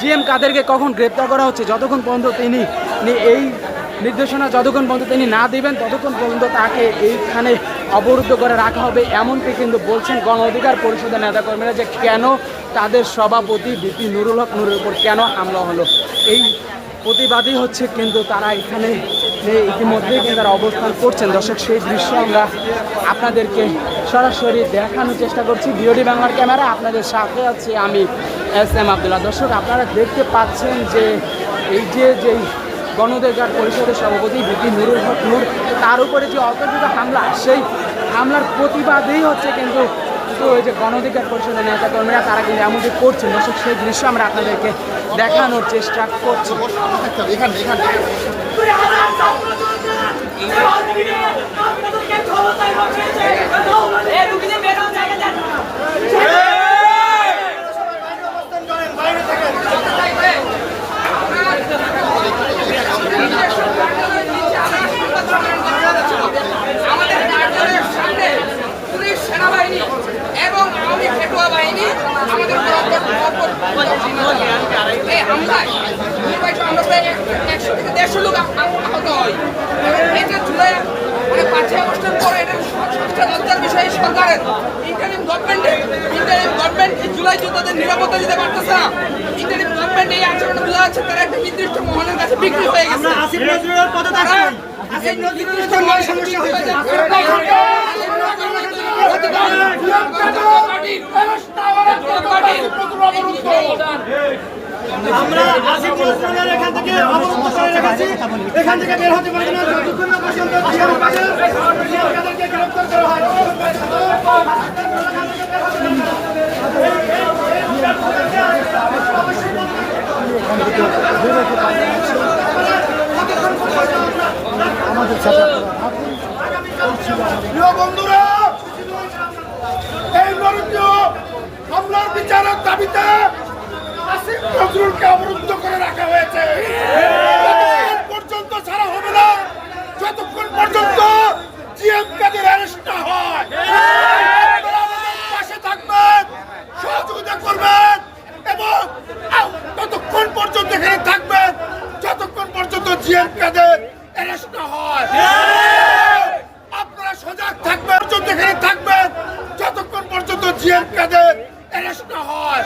GM কাদেরকে কখন গ্রেপ্তার করা হচ্ছে, যতক্ষণ পর্যন্ত তিনি এই নির্দেশনা যতক্ষণ পর্যন্ত তিনি না দিবেন, ততক্ষণ পর্যন্ত তাকে এইখানে অবরুদ্ধ করে রাখা হবে, এমনটি কিন্তু বলছেন গণ অধিকার পরিষদের নেতাকর্মীরা যে কেন তাদের সভাপতি বিপি নুরুল হক নুরের উপর কেন হামলা হলো। এই প্রতিবাদী হচ্ছে কিন্তু তারা এখানে যে ইতিমধ্যেই কিন্তু তারা অবস্থান করছেন, দর্শক, সেই দৃশ্য আমরা আপনাদেরকে সরাসরি দেখানোর চেষ্টা করছি। বিওডি বাংলার ক্যামেরা, আপনাদের সাথে আছি আমি এস এম আবদুল্লাহ। দর্শক, আপনারা দেখতে পাচ্ছেন যে এই যে যেই গণঅধিকার পরিষদের সভাপতি বিপি নুরুল হক নূর, তার উপরে যে অতর্কিত হামলা, সেই হামলার প্রতিবাদেই হচ্ছে কিন্তু কিন্তু ওই যে পরিষদের পরিষদের নেতাকর্মীরা তারা কিন্তু এমনটি করছেন, দর্শক, সেই দৃশ্য আমরা আপনাদেরকে দেখানোর চেষ্টা করছি। একশো থেকে দেড়শো লোক আহত হয় এটা জুলাই মানে পাঁচই আগস্টের পরে এটা লজ্জার বিষয় সরকারের ইন্টারিম গভর্নমেন্টের ইন্টারিম গভর্নমেন্ট এই জুলাই যোদ্ধাদের নিরাপত্তা দিতে পারতেছে না ইন্টারিম গভর্নমেন্ট এই আচরণ বোঝা যাচ্ছে তারা একটা নির্দিষ্ট মহলের কাছে বিক্রি হয়ে গেছে আসিফ নজরুলের তারা আসিফ নজরুলের সমস্যা হয়েছে আমরা আসিফ নজরুলের এখান থেকে অবরুদ্ধ করে রেখেছি। এখান থেকে বের হতে পারবে না। যতক্ষণ না পর্যন্ত জিয়াউর কাদের জিয়াউর গ্রেফতার করা হয় প্রিয় বন্ধুরা এই নরকীয় হামলার বিচারের দাবিতে আসিফ নজরুলকে অবরুদ্ধ করে রাখা হয়েছে। পর্যন্ত ছাড়া হবে না, যতক্ষণ পর্যন্ত করবেন এবং পর্যন্ত এখানে যতক্ষণ পর্যন্ত জিএম কাদের আপনারা সজাগ এখানে থাকবেন, যতক্ষণ পর্যন্ত হয়।